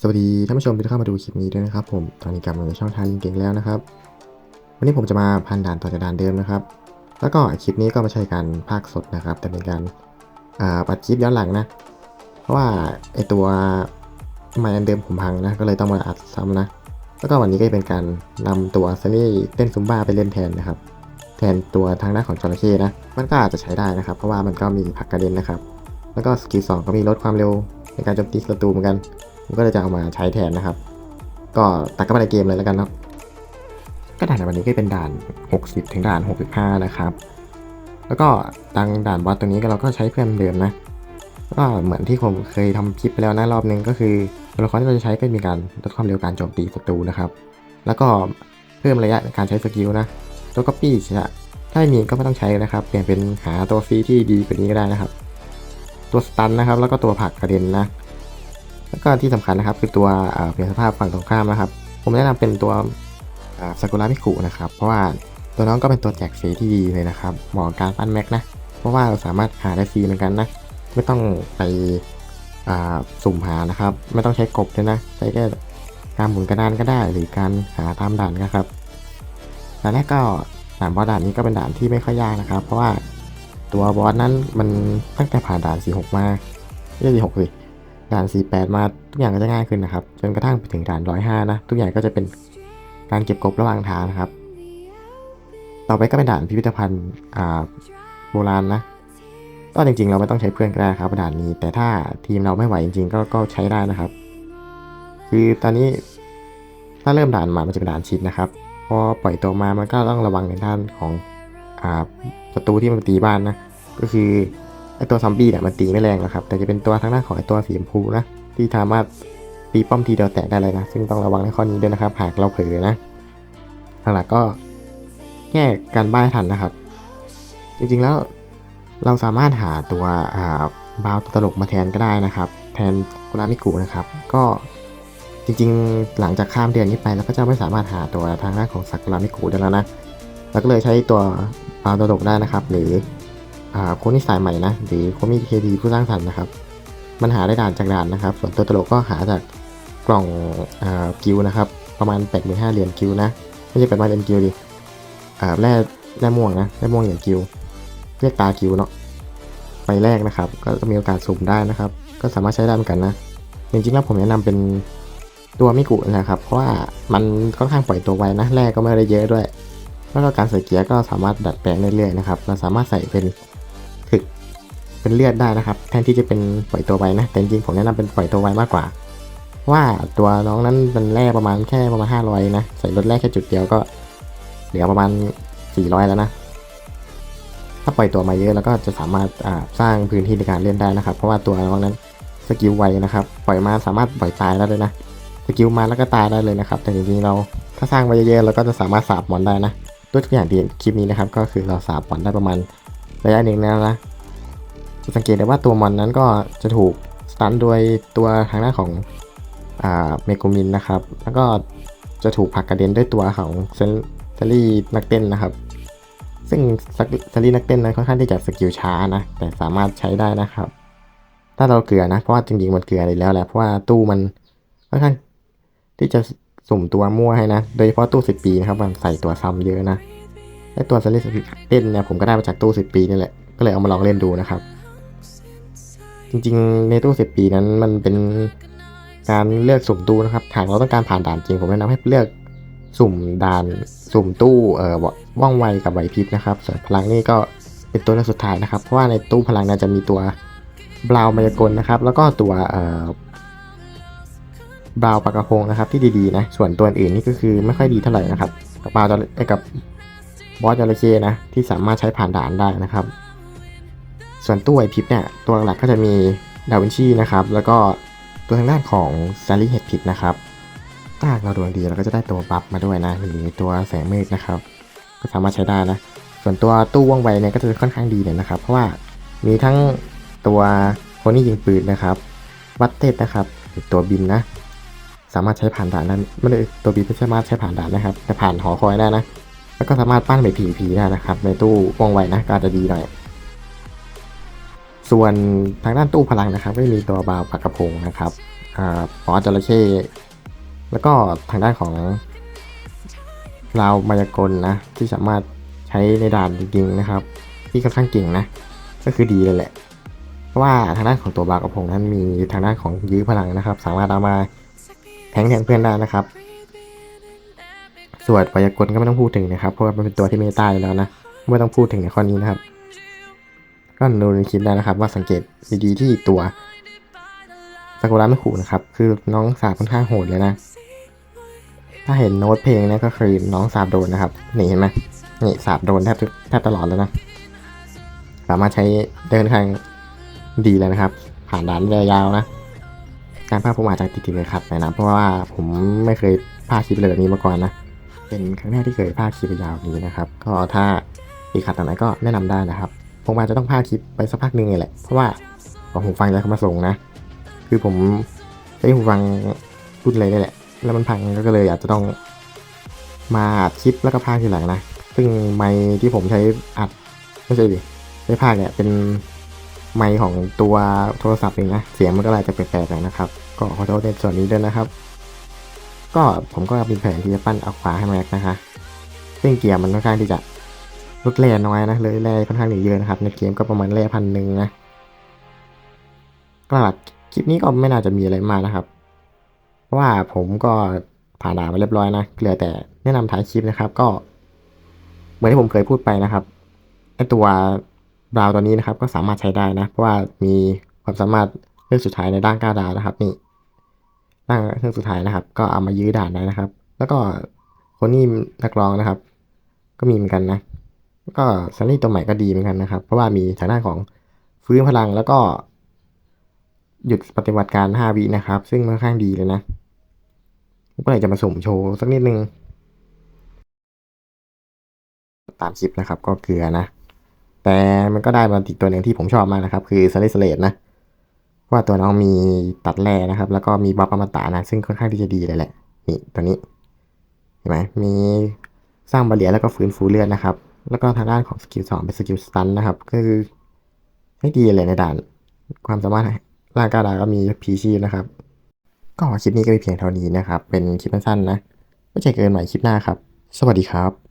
สวัสดีท่านผู้ชมที่เข้ามาดูคลิปนี้ด้วยนะครับผมตอนนี้กลับมาในช่องทางลิงเก่งแล้วนะครับ วันนี้ผมจะมาพันด่านต่อจากด่านเดิมนะครับ แล้วก็คลิปนี้ก็ไม่ใช่การภาคสดนะครับ แต่เป็นการอัดคลิปย้อนหลังนะ เพราะว่าไอตัวไมค์อันเดิมผมพังนะก็เลยต้องมาอัดซ้ำนะ แล้วก็วันนี้ก็เป็นการนำตัวซันนี่เต้นซุมบ้าไปเล่นแทนนะครับ แทนตัวทางด้านของจระเข้นะ มันก็อาจจะใช้ได้นะครับ เพราะว่ามันก็มีผักกระเด็นนะครับ แล้วก็สกิลสองก็มีลดความเร็วในการโจมตีศัตรูเหมือนกัน ผมก็เลยจะเอามาใช้แทนนะครับ ก็ตัดเข้าไปในเกมเลยแล้วกันเนาะก็ด่านในวันนี้ก็เป็นด่าน 60 ถึงด่าน 65 นะครับ แล้วก็ดังด่านบอสตัวนี้ก็เราก็ใช้เพื่อนเดิมนะก็เหมือนที่ผมเคยทำคลิปไปแล้วนะรอบนึงก็คือตัวละครที่เราจะใช้ก็มีการลดความเร็วการโจมตีศัตรูนะครับ แล้วก็เพิ่มระยะการใช้สกิลนะ ตัวก๊อปปี้จะถ้าไม่มีก็ไม่ต้องใช้นะครับ เปลี่ยนเป็นหาตัวฟรีที่ดีกว่านี้ก็ได้นะครับ ตัวสตันนะครับ แล้วก็ตัวผักกระเด็นนะ แล้วก็ที่สำคัญนะครับคือตัวเปลี่ยนสภาพฝั่งตรงข้ามนะครับ ผมแนะนำเป็นตัวซากุระมิคุนะครับ เพราะว่าตัวน้องก็เป็นตัวแจกฟรีที่ดีเลยนะครับเหมาะกับการปั้นแม็กนะ เพราะว่าเราสามารถหาได้ฟรีเหมือนกันนะ ไม่ต้องไปสุ่มหานะครับ ไม่ต้องใช้กบด้วยนะ ใช้แค่การหมุนกระดานก็ได้ หรือการหาตามด่านนะครับด่านแรกก็ด่านบอสด่านนี้ก็เป็นด่านที่ไม่ค่อยยากนะครับ เพราะว่าตัวบอสนั้นมันตั้งแต่ผ่านด่าน46มาไม่ใช่46สิ ด่าน 48 มาทุกอย่างก็จะง่ายขึ้นนะครับ จนกระทั่งไปถึงด่าน 105 นะ ทุกอย่างก็จะเป็นการเก็บกบระหว่างทางนะครับ ต่อไปก็เป็นด่านพิพิธภัณฑ์โบราณนะก็จริงๆ เราไม่ต้องใช้เพื่อนก็ได้ครับด่านนี้ แต่ถ้าทีมเราไม่ไหวจริงๆก็ก็ใช้ได้นะครับ คือตอนนี้ถ้าเริ่มด่านมามันจะเป็นด่านชิดนะครับ พอปล่อยตัวมามันก็ต้องระวังในด้านของอ่าศัตรูที่มันตีบ้านนะ ก็คือ ไอตัวซอมบี้เนี่ยมันตีไม่แรงหรอกครับ แต่จะเป็นตัวทางด้าของไอตัวสีชมพูนะ ที่สามารถตีป้อมทีเดียวแตกได้เลยนะ ซึ่งต้องระวังในข้อนี้ด้วยนะครับ หากเราเผลอนะหลักก็แก้การบ้ายทันนะครับ จริงๆแล้วเราสามารถหาตัวอ่าบาวตัวตลกมาแทนก็ได้นะครับ แทนกุรามิกุนะครับ ก็จริงๆ หลังจากข้ามเดือนนี้ไปเราก็จะไม่สามารถหาตัวทางด้านของสักุรามิกุได้แล้วนะเราก็เลยใช้ตัวบาวตัวตลกได้นะครับ หรือ โคนที่สายใหม่นะหรือโคมิเคดีผู้สร้างสรรค์นะครับมันหาได้ด่านจากด่านนะครับ ส่วนตัวตลกก็หาจากกล่องกิวนะครับ ประมาณ8 5 0 0 0เหรียญกิวนะ ไม่ใช่แปดเหรียญกิวดิแร่แร่ม่วงนะแร่ม่วงเหรียญกิวเรียกตาคิวเนาะไปแรกนะครับ ก็จะมีโอกาสสุ่มได้นะครับ ก็สามารถใช้ได้เหมือนกันนะจริงๆแล้วผมแนะนำเป็นตัวมิกุนะครับ เพราะว่ามันค่อนข้างปล่อยตัวไวนะแรกก็ไม่ได้เยอะด้วย แล้วก็การใส่เกียร์ก็สามารถดัดแปลงได้เรื่อยๆนะครับเราสามารถใส่เป็น เป็นเลือดได้นะครับ แทนที่จะเป็นปล่อยตัวไวนะ แต่จริงผมแนะนำเป็นปล่อยตัวไวมากกว่า ว่าตัวน้องนั้นเป็นแร่ประมาณแค่ประมาณ500นะ ใส่รถแรกแค่จุดเดียวก็ เหลือประมาณ 400 แล้วนะ ถ้าปล่อยตัวมาเยอะแล้วก็จะสามารถสร้างพื้นที่ในการเล่นได้นะครับ เพราะว่าตัวน้องนั้นสกิลไวนะครับ ปล่อยมาสามารถปล่อยตายได้เลยนะ สกิลมาแล้วก็ตายได้เลยนะครับ แต่จริงๆเราถ้าสร้างไว้เยอะๆเราก็จะสามารถสาบมอนได้นะด้วยทุกอย่างที่คลิปนี้นะครับ ก็คือเราสาบมอนได้ประมาณระยะหนึ่งแล้วนะ จะสังเกตได้ว่าตัวมอนนั้นก็จะถูกสตันโดยตัวทางด้าของเมโกมินนะครับ แล้วก็จะถูกผลักกระเด็นด้วยตัวของเซนเซอรี่นักเต้นนะครับ ซึ่งเซารีนักเต้นนั้นค่อนข้างที่จะสกิลช้านะ แต่สามารถใช้ได้นะครับ ถ้าเราเกลือนะ เพราะว่าจริงๆมันเกลือเลยแล้วแหละ เพราะว่าตู้มันค่อนข้างที่จะสุ่มตัวมั่วให้นะ โดยเฉพาะตู้สิบปีนะครับมันใส่ตัวซ้ำเยอะนะ และตัวเซารีเต้นเนี่ยผมก็ได้มาจากตู้สิบปีนี่แหละ ก็เลยเอามาลองเล่นดูนะครับ จริงๆ ในตู้สิบปีนั้นมันเป็นการเลือกสุ่มตู้นะครับหากเราต้องการผ่านด่านจริงผมแนะนำให้เลือกสุ่มด่านสุ่มตู้เอ่อว่องไวกับไหวพริบนะครับส่วนพลังนี่ก็เป็นตัวเลือกสุดท้ายนะครับ เพราะว่าในตู้พลังเน่าจะมีตัวบราวมายากลนะครับ แล้วก็ตัวเอ่อบราวปากกระพงนะครับ ที่ดีๆนะส่วนตัวอื่นนี่ก็คือไม่ค่อยดีเท่าไหร่นะครับกับบราวจะเอ้กับบอสจระเข้นะที่สามารถใช้ผ่านด่านได้นะครับ ส่วนตู้ไหวพริบเนี่ยตัวหลักก็จะมีดาวินชีนะครับ แล้วก็ตัวทางด้านของซาริเฮดพิดนะครับถ้ากเราดวงดีเราก็จะได้ตัวบัฟมาด้วยนะหรือตัวแสงมืดนะครับ ก็สามารถใช้ได้นะ ส่วนตัวตู้ว่องไวเนี่ยก็จะค่อนข้างดีเลยนะครับ เพราะว่ามีทั้งตัวคนที่ยิงปืนนะครับ วัดเต็ดนะครับตัวบินนะ สามารถใช้ผ่านด่านนั้ไม่ได้ตัวบินไม่สามารถใช้ผ่านด่านนะครับแต่ผ่านหอคอยได้นะ แล้วก็สามารถปั้นไปผีผีได้นะครับ ในตู้ว่องไวนะก็จะดีหน่อย ส่วนทางด้านตู้พลังนะครับก็มีตัวบาวปากกระพงนะครับอ่าปอจระเข้แล้วก็ทางด้านของราวมายากลนะ ที่สามารถใช้ในด่านจริงๆนะครับ ที่ค่อนข้างเก่งนะ ก็คือดีเลยแหละ เพราะว่าทางด้านของตัวบากระพงนั้นมีทางด้านของยื้อพลังนะครับ สามารถเอามาแทงแทนเพื่อนได้นะครับ ส่วนไวยากลก็ไม่ต้องพูดถึงนะครับ เพราะว่ามันเป็นตัวที่เมตาอยู่แล้วนะ ไม่ต้องพูดถึงในข้อนี้นะครับ ก็ดูในคลิปได้นะครับว่าสังเกตดีๆที่ตัวซากุระไม่ขู่นะครับ คือน้องสาบค่อนข้างโหดเลยนะ ถ้าเห็นโน้ตเพลงเนี่ยก็คือน้องสาบโดนนะครับ นี่เห็นไหมนี่สาบโดนแทบแทบตลอดแล้วนะ สามารถใช้เดินทางดีเลยนะครับ ผ่านด่านได้ยาวนะ การพากย์ผมอาจจะติดติดเลยครับหน่นะ เพราะว่าผมไม่เคยพากย์คลิปเลยแบบนี้มาก่อนนะ เป็นครั้งแรกที่เคยพากย์คลิปยาวนี้นะครับ ก็ถ้ามีขัดตรงไหนก็แนะนำได้นะครับ ผมอาจจะต้องพากย์คลิปไปสักพักหนึ่งเลยแหละ เพราะว่าหูฟังจะเข้ามาส่งนะ คือผมใช้หูฟังรุ่นเลยนี่แหละ แล้วมันพังก็เลยอาจจะต้องมาอัดคลิปแล้วก็พากย์ทีหลังนะ ซึ่งไมค์ที่ผมใช้อัดไม่ใช่ดิใช้พากย์เนี่ยเป็นไมค์ของตัวโทรศัพท์เองนะ เสียงมันก็เลยจะแปลกๆหน่อยนะครับ ก็ขอโทษในส่วนนี้ด้วยนะครับ ก็ผมก็มีแผนที่จะปั้นอัลฟาให้แม็กนะคะซึ่งเกียร์มันค่อนข้างที่จะ ลดแร่น้อยนะเลยแร่ค่อนข้างเยอะนะครับในเกมก็ประมาณแร่พันหนึ่งนะก็คลิปนี้ก็ไม่น่าจะมีอะไรมากนะครับ เพราะว่าผมก็ผ่านด่านมาเรียบร้อยนะเหลือแต่แนะนำท้ายคลิปนะครับ ก็ เหมือนที่ผมเคยพูดไปนะครับไอตัวบราวตัวนี้นะครับ ก็สามารถใช้ได้นะ เพราะว่ามีความสามารถเรื่องสุดท้ายในด้านก้าดาวนะครับ นี่ด้านเรื่องสุดท้ายนะครับ ก็เอามายื้อด่านได้นะครับ แล้วก็คนนี้นักร้องนะครับ ก็มีเหมือนกันนะ ก็ซันนี่ตัวใหม่ก็ดีเหมือนกันนะครับ เพราะว่ามีทางด้านของฟื้นพลังแล้วก็ หยุดปฏิบัติการ 5 วินะครับ ซึ่งค่อนข้างดีเลยนะผมก็เลยจะมาสุ่มโชว์สักนิดนึง ตามคลิปนะครับก็เกลือนะ แต่มันก็ได้มาอีกตัวหนึ่งที่ผมชอบมากนะครับ คือสเลสเลดนะว่าตัวน้องมีตัดแร่นะครับ แล้วก็มีบัฟอมตะนะ ซึ่งค่อนข้างที่จะดีเลยแหละ นี่ตัวนี้ เห็นไหมมีสร้างบาเรียแล้วก็ฟื้นฟูเลือดนะครับ แล้วก็ทางด้านของสกิลสองเป็นสกิลสตันนะครับ ก็คือให้ดีเลยในด่าน ความสามารถร่างกายดาก็มีพีชีพนะครับ ก็คลิปนี้ก็มีเพียงเท่านี้นะครับ เป็นคลิปสั้นๆนะ ไม่ใช่เกินใหม่คลิปหน้าครับ สวัสดีครับ